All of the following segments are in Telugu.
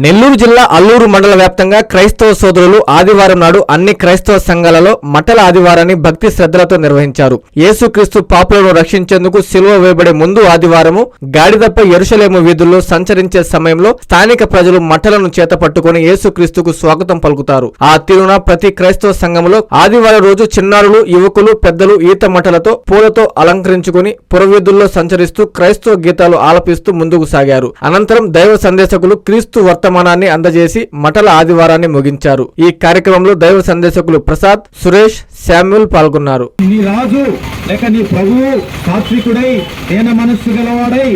నెల్లూరు జిల్లా అల్లూరు మండల వ్యాప్తంగా క్రైస్తవ సోదరులు ఆదివారం నాడు అన్ని క్రైస్తవ సంఘాలలో మఠల ఆదివారాన్ని భక్తి శ్రద్ధలతో నిర్వహించారు. యేసుక్రీస్తు పాపులను రక్షించేందుకు సిలువ వేయబడే ముందు ఆదివారము గాడిదప్ప ఎరుసలేము వీధుల్లో సంచరించే సమయంలో స్థానిక ప్రజలు మఠలను చేత పట్టుకుని యేసుక్రీస్తుకు స్వాగతం పలుకుతారు. ఆ తీరున ప్రతి క్రైస్తవ సంఘంలో ఆదివారం రోజు చిన్నారులు యువకులు పెద్దలు ఈత మఠలతో పూలతో అలంకరించుకుని పురవీధుల్లో సంచరిస్తూ క్రైస్తవ గీతాలు ఆలపిస్తూ ముందుకు సాగారు. అనంతరం దైవ సందేశకులు క్రీస్తు వర్తమానాన్ని అందజేసి మఠల ఆదివారాన్ని ముగించారు. ఈ కార్యక్రమంలో దైవ సందేశకులు ప్రసాద్ సురేష్ శామ్యుల్ పాల్గొన్నారు. నీ రాజు లేక నీ ప్రభువు సాత్వికుడై దీన మనస్సు గలవాడై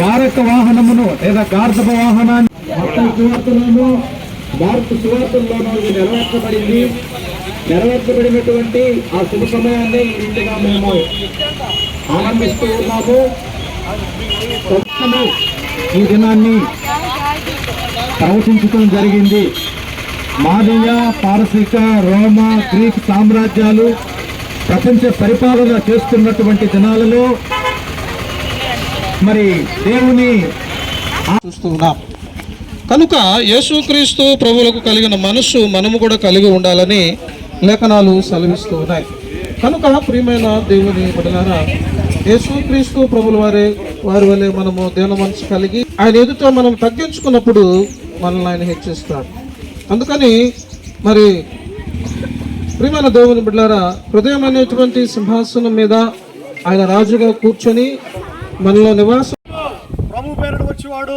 భారత వాహనమును లేదా గార్ధప వాహనాన్ని భారత సువార్తల్లోనూ ఇది నెరవేర్చబడింది. నెరవేర్చబడినటువంటి ఆ శుభ సమయాన్ని ఇంటిగా మేము ఆనందిస్తూ ఉన్నాము. ఈ దినాన్ని ప్రవచించటం జరిగింది. మాదీయ పారసీక రోమ గ్రీక్ సామ్రాజ్యాలు ప్రపంచ పరిపాలన చేస్తున్నటువంటి దినాలలో మరి దేవుని చూస్తూ ఉన్నాం. కనుక యేసుక్రీస్తు ప్రభువులకు కలిగిన మనస్సు మనము కూడా కలిగి ఉండాలని లేఖనాలు సెలవిస్తూ ఉన్నాయి. కనుక ప్రియమైన దేవుని బిడ్డలారా యేసుక్రీస్తు ప్రభుల వారి వారి వల్లే మనము దేన మనసు కలిగి ఆయన ఎదుట మనం తగ్గించుకున్నప్పుడు మనల్ని ఆయన హెచ్చిస్తాడు. అందుకని మరి ప్రియమైన దేవుని బిడ్డలారా హృదయం అనేటువంటి సింహాసనం మీద ఆయన రాజుగా కూర్చొని మనలో నివాసం ప్రభు పేరుడు వచ్చేవాడు.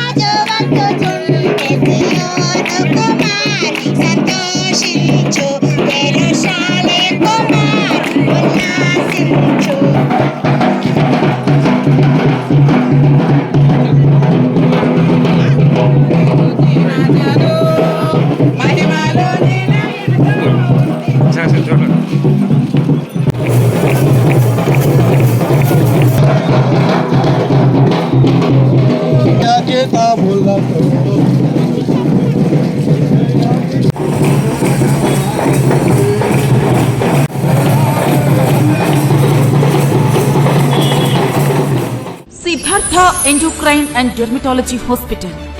Siddhartha endocrine and dermatology hospital